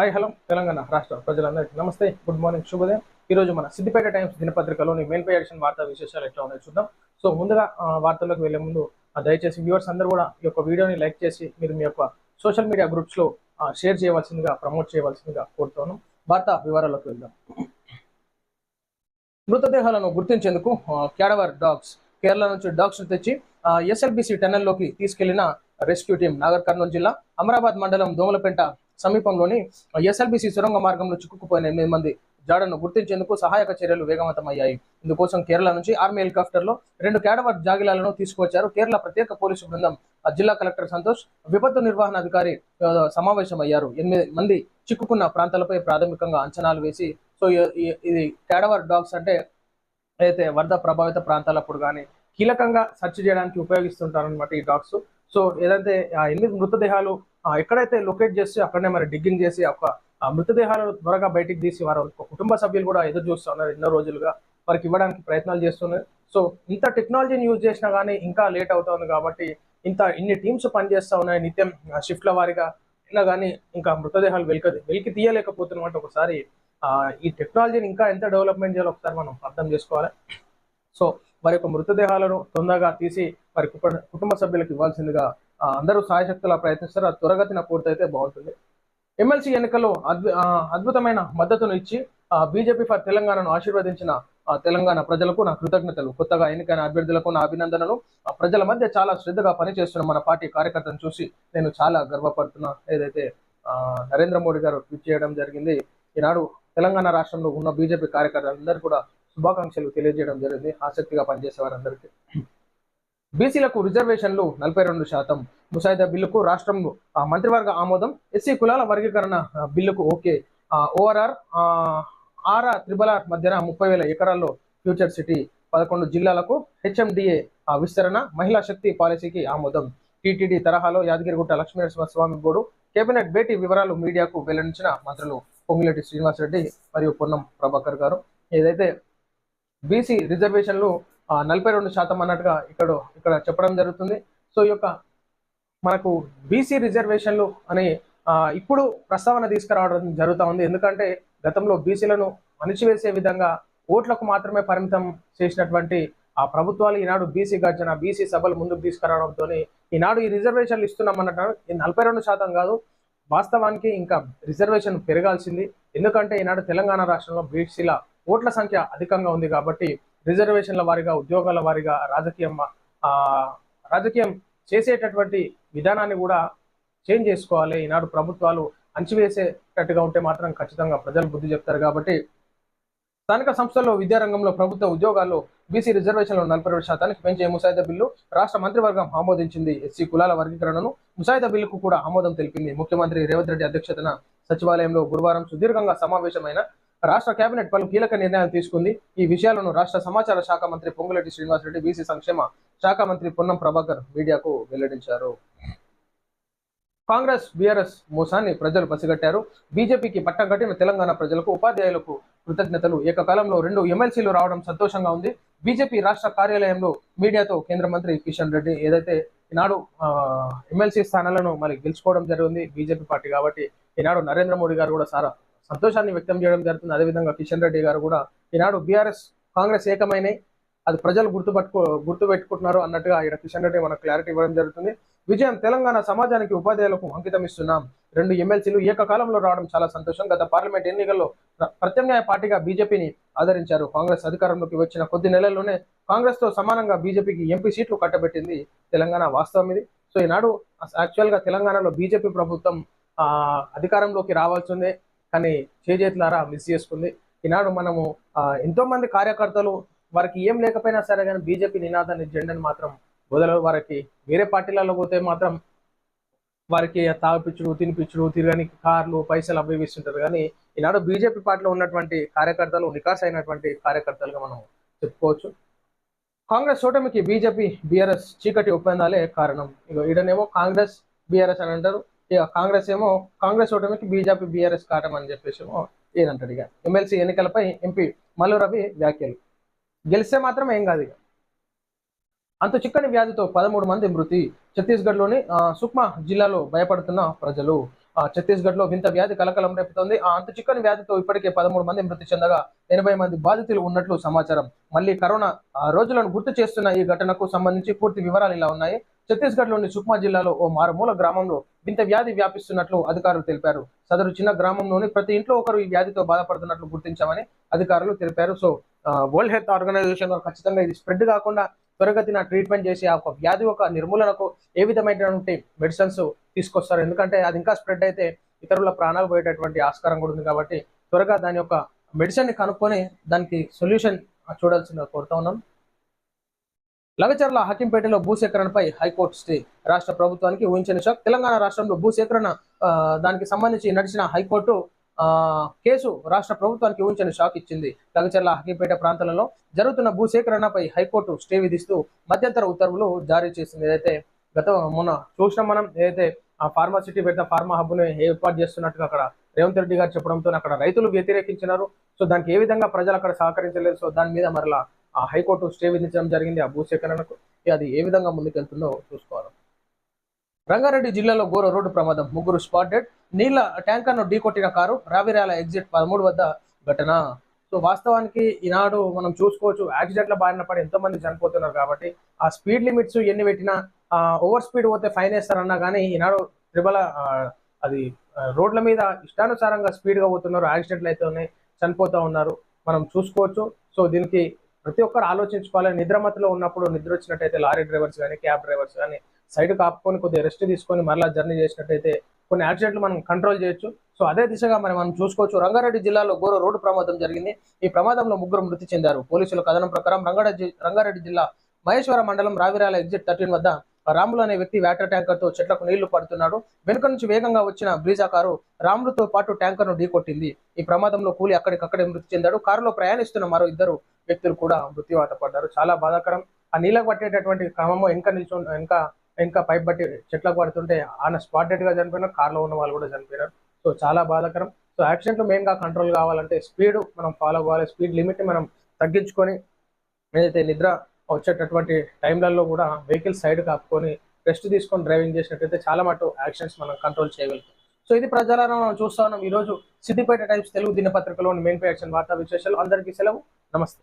Hi hello Telangana రాష్ట్ర ప్రజలందరికీ నమస్తే. గుడ్ మార్నింగ్ శుభోదయం. ఈరోజు మన సిద్దిపేట టైమ్స్ దినపత్రికలోని మెయిన్ ఎడిషన్ వార్తా విశేషాలు ఎట్లా ఉన్నాయో చూద్దాం. సో ముందుగా వార్తల్లోకి వెళ్ళే ముందు దయచేసి వ్యూవర్స్ అందరూ కూడా ఈ యొక్క వీడియోని లైక్ చేసి మీరు మీ యొక్క సోషల్ మీడియా గ్రూప్స్లో షేర్ చేయవలసిందిగా ప్రమోట్ చేయవలసిందిగా కోరుతాను. వార్తా వివరాల్లోకి వెళ్దాం. మృతదేహాలను గుర్తించేందుకు ఆ, క్యాడవర్ డాగ్స్ కేరళ నుంచి డాగ్స్ తెచ్చి ఎస్ఎల్బిసి టెన్నెల్లోకి తీసుకెళ్ళిన రెస్క్యూ టీం నాగర్ కర్నూలు జిల్లా అమరాబాద్ మండలం దోమలపేట సమీపంలోని ఎస్ఎల్బిసి సొరంగ మార్గంలో చిక్కుకుపోయిన ఎనిమిది మంది జాడను గుర్తించేందుకు సహాయక చర్యలు వేగవంతమయ్యాయి. ఇందుకోసం కేరళ నుంచి ఆర్మీ హెలికాప్టర్లో రెండు కేడవర్ జాగిలాలను తీసుకువచ్చారు. కేరళ ప్రత్యేక పోలీసు బృందం ఆ జిల్లా కలెక్టర్ సంతోష్ విపత్తు నిర్వహణ అధికారి సమావేశమయ్యారు. ఎనిమిది మంది చిక్కుకున్న ప్రాంతాలపై ప్రాథమికంగా అంచనాలు వేసి సో ఇది కేడవర్ డాగ్స్ అంటే అయితే వరద ప్రభావిత ప్రాంతాలప్పుడు కానీ కీలకంగా సెర్చ్ చేయడానికి ఉపయోగిస్తుంటారు అనమాట ఈ డాగ్స్. సో ఏదైతే ఆ ఎనిమిది మృతదేహాలు ఎక్కడైతే లొకేట్ చేసి అక్కడనే మరి డిగ్గింగ్ చేసి ఒక మృతదేహాలను త్వరగా బయటికి తీసి వారు కుటుంబ సభ్యులు కూడా ఎదురు చూస్తున్నారు ఎన్నో రోజులుగా. వారికి ఇవ్వడానికి ప్రయత్నాలు చేస్తున్నారు. సో ఇంత టెక్నాలజీని యూజ్ చేసినా కానీ ఇంకా లేట్ అవుతుంది కాబట్టి ఇంత ఇన్ని టీమ్స్ పనిచేస్తూ ఉన్నాయి నిత్యం షిఫ్ట్ల వారిగా అయినా కానీ ఇంకా మృతదేహాలు వెలికి వెలికి తీయలేకపోతున్నమాట ఒకసారి. ఈ టెక్నాలజీని ఇంకా ఎంత డెవలప్మెంట్ చేయాలో ఒకసారి మనం అర్థం చేసుకోవాలి. సో వారి యొక్క మృతదేహాలను తొందరగా తీసి వారి కుటుంబ సభ్యులకు ఇవ్వాల్సిందిగా అందరూ సాయశక్తులా ప్రయత్నిస్తారు. అది త్వరగతిన పూర్తయితే బాగుంటుంది. ఎమ్మెల్సీ ఎన్నికల్లో అద్భుతమైన మద్దతును ఇచ్చి బీజేపీ ఫర్ తెలంగాణను ఆశీర్వదించిన తెలంగాణ ప్రజలకు నా కృతజ్ఞతలు. కొత్తగా ఎన్నికైన అభ్యర్థులకు నా అభినందనలు. ఆ, ప్రజల మధ్య చాలా శ్రద్ధగా పనిచేస్తున్న మన పార్టీ కార్యకర్తను చూసి నేను చాలా గర్వపడుతున్నా. ఏదైతే ఆ, నరేంద్ర మోడీ గారు ట్వీట్ చేయడం జరిగింది ఈనాడు తెలంగాణ రాష్ట్రంలో ఉన్న బీజేపీ కార్యకర్తలందరూ కూడా శుభాకాంక్షలు తెలియజేయడం జరిగింది. ఆసక్తిగా పనిచేసే వారందరికీ. బీసీలకు రిజర్వేషన్లు నలభై రెండు శాతం ముసాయిదా బిల్లుకు రాష్ట్రంలో మంత్రివర్గ ఆమోదం ఎస్సీ కులాల వర్గీకరణ బిల్లుకు okay. ORR RR triple R మధ్యన ముప్పై వేల ఎకరాల్లో ఫ్యూచర్ సిటీ పదకొండు జిల్లాలకు హెచ్ఎండిఏ విస్తరణ మహిళా శక్తి పాలసీకి ఆమోదం. టీటీడీ తరహాలో యాదగిరిగుట్ట లక్ష్మీనరసింహ స్వామి గోడు కేబినెట్ భేటీ వివరాలు మీడియాకు వెల్లడించిన మంత్రులు పొంగిరెడ్డి శ్రీనివాసరెడ్డి మరియు పొన్నం ప్రభాకర్ గారు. ఏదైతే బీసీ రిజర్వేషన్లు నలభై రెండు శాతం అన్నట్టుగా ఇక్కడ ఇక్కడ చెప్పడం జరుగుతుంది. సో ఈ యొక్క మనకు బీసీ రిజర్వేషన్లు అని ఇప్పుడు ప్రస్తావన తీసుకురావడం జరుగుతూ ఉంది. ఎందుకంటే గతంలో బీసీలను అణిచివేసే విధంగా ఓట్లకు మాత్రమే పరిమితం చేసినటువంటి ఆ ప్రభుత్వాలు ఈనాడు బీసీ గర్జన బీసీ సభలు ముందుకు తీసుకురావడంతో ఈనాడు ఈ రిజర్వేషన్లు ఇస్తున్నామన్నట్టు ఈ నలభై రెండు శాతం కాదు వాస్తవానికి ఇంకా రిజర్వేషన్ పెరగాల్సింది. ఎందుకంటే ఈనాడు తెలంగాణ రాష్ట్రంలో బీసీల ఓట్ల సంఖ్య అధికంగా ఉంది కాబట్టి రిజర్వేషన్ల వారిగా ఉద్యోగాల వారిగా రాజకీయం రాజకీయం చేసేటటువంటి విధానాన్ని కూడా చేంజ్ చేసుకోవాలి. ఈనాడు ప్రభుత్వాలు అంచివేసేటట్టుగా ఉంటే మాత్రం ఖచ్చితంగా ప్రజలు బుద్ధి చెప్తారు కాబట్టి స్థానిక సంస్థల్లో విద్యారంగంలో ప్రభుత్వ ఉద్యోగాల్లో బీసీ రిజర్వేషన్లు నలభై రెండు శాతానికి పెంచే ముసాయిదా బిల్లు రాష్ట్ర మంత్రివర్గం ఆమోదించింది. ఎస్సీ కులాల వర్గీకరణను ముసాయిదా బిల్లుకు కూడా ఆమోదం తెలిపింది. ముఖ్యమంత్రి రేవంత్ రెడ్డి అధ్యక్షతన సచివాలయంలో గురువారం సుదీర్ఘంగా సమావేశమైన రాష్ట్ర కేబినెట్ పలు కీలక నిర్ణయాలు తీసుకుంది. ఈ విషయాలను రాష్ట్ర సమాచార శాఖ మంత్రి పొంగులెడ్డి శ్రీనివాసరెడ్డి బీసీ సంక్షేమ శాఖ మంత్రి పొన్నం ప్రభాకర్ మీడియాకు వెల్లడించారు. కాంగ్రెస్ బీఆర్ఎస్ మోసాన్ని ప్రజలు పసిగట్టారు. బీజేపీకి పట్టం కట్టిన తెలంగాణ ప్రజలకు ఉపాధ్యాయులకు కృతజ్ఞతలు. ఏకకాలంలో రెండు ఎమ్మెల్సీలు రావడం సంతోషంగా ఉంది. బీజేపీ రాష్ట్ర కార్యాలయంలో మీడియాతో కేంద్ర మంత్రి కిషన్ రెడ్డి ఏదైతే ఈనాడు ఎమ్మెల్సీ స్థానాలను మరి గెలుచుకోవడం జరిగింది బీజేపీ పార్టీ కాబట్టి ఈనాడు నరేంద్ర మోడీ గారు కూడా సారా సంతోషాన్ని వ్యక్తం చేయడం జరుగుతుంది. అదేవిధంగా కిషన్ రెడ్డి గారు కూడా ఈనాడు బీఆర్ఎస్ కాంగ్రెస్ ఏకమైనవి అది ప్రజలు గుర్తుపట్టుకో గుర్తు పెట్టుకుంటున్నారు అన్నట్టుగా ఇక్కడ కిషన్ రెడ్డి మనకు క్లారిటీ ఇవ్వడం జరుగుతుంది. విజయం తెలంగాణ సమాజానికి ఉపాధ్యాయులకు అంకితం ఇస్తున్నాం. రెండు ఎమ్మెల్సీలు ఏకకాలంలో రావడం చాలా సంతోషం. గత పార్లమెంట్ ఎన్నికల్లో ప్రత్యామ్నాయ పార్టీగా బీజేపీని ఆదరించారు. కాంగ్రెస్ అధికారంలోకి వచ్చిన కొద్ది నెలల్లోనే కాంగ్రెస్తో సమానంగా బీజేపీకి ఎంపీ సీట్లు కట్టబెట్టింది తెలంగాణ వాస్తవం ఇది. సో ఈనాడు యాక్చువల్గా తెలంగాణలో బీజేపీ ప్రభుత్వం ఆ, అధికారంలోకి రావాల్సిందే. కానీ చేజేతులారా మిస్ చేసుకుంది. ఈనాడు మనము ఎంతో మంది కార్యకర్తలు వారికి ఏం లేకపోయినా సరే కానీ బీజేపీ నినాదాన్ని జెండాను మాత్రం వదలరు. వారికి వేరే పార్టీలలో పోతే మాత్రం వారికి తాగిపించుడు తినిపించుడు తిరగని కార్లు పైసలు అవి ఇస్తుంటారు. కానీ ఈనాడు బీజేపీ పార్టీలో ఉన్నటువంటి కార్యకర్తలు నికాస్ అయినటువంటి కార్యకర్తలుగా మనం చెప్పుకోవచ్చు. కాంగ్రెస్ ఓటమికి బీజేపీ బీఆర్ఎస్ చీకటి ఒప్పందాలే కారణం. ఇక ఈడనేమో కాంగ్రెస్ బీఆర్ఎస్ అని అంటారు. ఇక కాంగ్రెస్ ఏమో కాంగ్రెస్ ఓటమికి బీజేపీ బీఆర్ఎస్ కారణం అని చెప్పేసి ఏమో ఏదంటాడు ఇక. ఎమ్మెల్సీ ఎన్నికలపై ఎంపీ మల్లు రవి వ్యాఖ్యలు. గెలిస్తే మాత్రం ఏం కాదు ఇక. అంత చిక్కని వ్యాధితో పదమూడు మంది మృతి. ఛత్తీస్గఢ్లోని సుక్మా జిల్లాలో భయపడుతున్న ప్రజలు. ఛత్తీస్గఢ్లో వింత వ్యాధి కలకలం రేపుతోంది. ఆ అంత చిక్కని వ్యాధితో ఇప్పటికే పదమూడు మంది మృతి చెందగా ఎనభై మంది బాధితులు ఉన్నట్లు సమాచారం. మళ్ళీ కరోనా రోజులను గుర్తు చేస్తున్న ఈ ఘటనకు సంబంధించి పూర్తి వివరాలు ఇలా ఉన్నాయి. ఛత్తీస్గఢ్లోని సుక్మా జిల్లాలో ఓ మారుమూల గ్రామంలో వింత వ్యాధి వ్యాపిస్తున్నట్లు అధికారులు తెలిపారు. సదరు చిన్న గ్రామంలోని ప్రతి ఇంట్లో ఒకరు ఈ వ్యాధితో బాధపడుతున్నట్లు గుర్తించామని అధికారులు తెలిపారు. సో వరల్డ్ హెల్త్ ఆర్గనైజేషన్ ఖచ్చితంగా ఇది స్ప్రెడ్ కాకుండా త్వరగతిన ట్రీట్మెంట్ చేసి ఆ వ్యాధి ఒక నిర్మూలనకు ఏ విధమైనటువంటి మెడిసిన్స్ తీసుకొస్తారు. ఎందుకంటే అది ఇంకా స్ప్రెడ్ అయితే ఇతరుల ప్రాణాలు పోయేటటువంటి ఆస్కారం కూడా ఉంది కాబట్టి త్వరగా దాని యొక్క మెడిసిన్ కనుక్కొని దానికి సొల్యూషన్ చూడాల్సిందిగా కోరుతా ఉన్నాం. లగచర్ల హకింపేటలో భూసేకరణపై హైకోర్టు స్టే రాష్ట్ర ప్రభుత్వానికి ఊహించని షాక్. తెలంగాణ రాష్ట్రంలో భూసేకరణ దానికి సంబంధించి నడిచిన హైకోర్టు కేసు రాష్ట్ర ప్రభుత్వానికి ఊహించని షాక్ ఇచ్చింది. లగచర్ల హకింపేట ప్రాంతాలలో జరుగుతున్న భూసేకరణపై హైకోర్టు స్టే విధిస్తూ మధ్యంతర ఉత్తర్వులు జారీ చేసింది. ఏదైతే గత మొన్న చూసినాం మనం ఏదైతే ఆ ఫార్మాసిటీ పెద్ద ఫార్మా హబ్ను ఏర్పాటు చేస్తున్నట్టుగా అక్కడ రేవంత్ రెడ్డి గారు చెప్పడంతో అక్కడ రైతులు వ్యతిరేకించినారు. సో దానికి ఏ విధంగా ప్రజలు అక్కడ సహకరించలేదు? సో దాని మీద మరలా ఆ హైకోర్టు స్టే విధించడం జరిగింది ఆ భూసేకరణకు. అది ఏ విధంగా ముందుకెళ్తుందో చూసుకోవాలి. రంగారెడ్డి జిల్లాలో ఘోర రోడ్డు ప్రమాదం. ముగ్గురు స్పాట్ డెడ్ నీళ్ళ ట్యాంకర్ను ఢీకొట్టిన కారు రావిరాల ఎగ్జిట్ పదమూడు వద్ద ఘటన. సో వాస్తవానికి ఈనాడు మనం చూసుకోవచ్చు యాక్సిడెంట్ల బారిన పడి ఎంతో మంది చనిపోతున్నారు కాబట్టి ఆ స్పీడ్ లిమిట్స్ ఎన్ని పెట్టినా ఓవర్ స్పీడ్ పోతే ఫైన్ వేస్తారన్నా కానీ ఈనాడు త్రిబల అది రోడ్ల మీద ఇష్టానుసారంగా స్పీడ్గా పోతున్నారు. యాక్సిడెంట్లు అయితేనే చనిపోతూ ఉన్నారు. మనం చూసుకోవచ్చు. సో దీనికి ప్రతి ఒక్కరు ఆలోచించుకోవాలి. నిద్రమతిలో ఉన్నప్పుడు నిద్ర వచ్చినట్టయితే లారీ డ్రైవర్స్ కానీ క్యాబ్ డ్రైవర్స్ కానీ సైడ్ కాపుకొని కొద్దిగా రెస్ట్ తీసుకొని మరలా జర్నీ చేసినట్టయితే కొన్ని యాక్సిడెంట్లు మనం కంట్రోల్ చేయొచ్చు. సో అదే దిశగా మరి మనం చూసుకోవచ్చు. రంగారెడ్డి జిల్లాలో ఘోర రోడ్డు ప్రమాదం జరిగింది. ఈ ప్రమాదంలో ముగ్గురు మృతి చెందారు. పోలీసుల కథనం ప్రకారం రంగారెడ్డి రంగారెడ్డి జిల్లా మహేశ్వర మండలం రావిరాల ఎగ్జిట్ థర్టీన్ వద్ద రాములు అనే వ్యక్తి వాటర్ ట్యాంకర్తో చెట్లకు నీళ్ళు పడుతున్నాడు. వెనుక నుంచి వేగంగా వచ్చిన బ్రీజా కారు రాములతో పాటు ట్యాంకర్ను ఢీకొట్టింది. ఈ ప్రమాదంలో కూలి అక్కడికక్కడే మృతి చెందాడు. కారులో ప్రయాణిస్తున్న మరో ఇద్దరు వ్యక్తులు కూడా మృత్యువాత పడ్డారు. చాలా బాధాకరం. ఆ నీళ్ళకు పట్టేటటువంటి క్రమంలో ఇంకా నిల్చు ఇంకా ఇంకా పైప్ బట్టి చెట్లకు పడుతుంటే ఆయన స్పాట్ డెడ్గా చనిపోయినారు కార్లో ఉన్న వాళ్ళు కూడా చనిపోయినారు. సో చాలా బాధాకరం. సో యాక్సిడెంట్లు మెయిన్గా కంట్రోల్ కావాలంటే స్పీడ్ మనం ఫాలో అవ్వాలి. స్పీడ్ లిమిట్ మనం తగ్గించుకొని ఏదైతే నిద్ర వచ్చేటటువంటి టైంలలో కూడా వెహికల్ సైడ్ కాపుకొని రెస్ట్ తీసుకొని డ్రైవింగ్ చేసినట్టయితే చాలా మటు యాక్షన్స్ మనం కంట్రోల్ చేయగలుగుతాం. సో ఇది ప్రజలను మనం చూస్తా ఉన్నాం. ఈ రోజు సిద్దిపేట టైమ్స్ తెలుగు దినపత్రికలోని మెయిన్ యాక్షన్ వార్తా విశేషాలు. అందరికీ సెలవు. నమస్తే.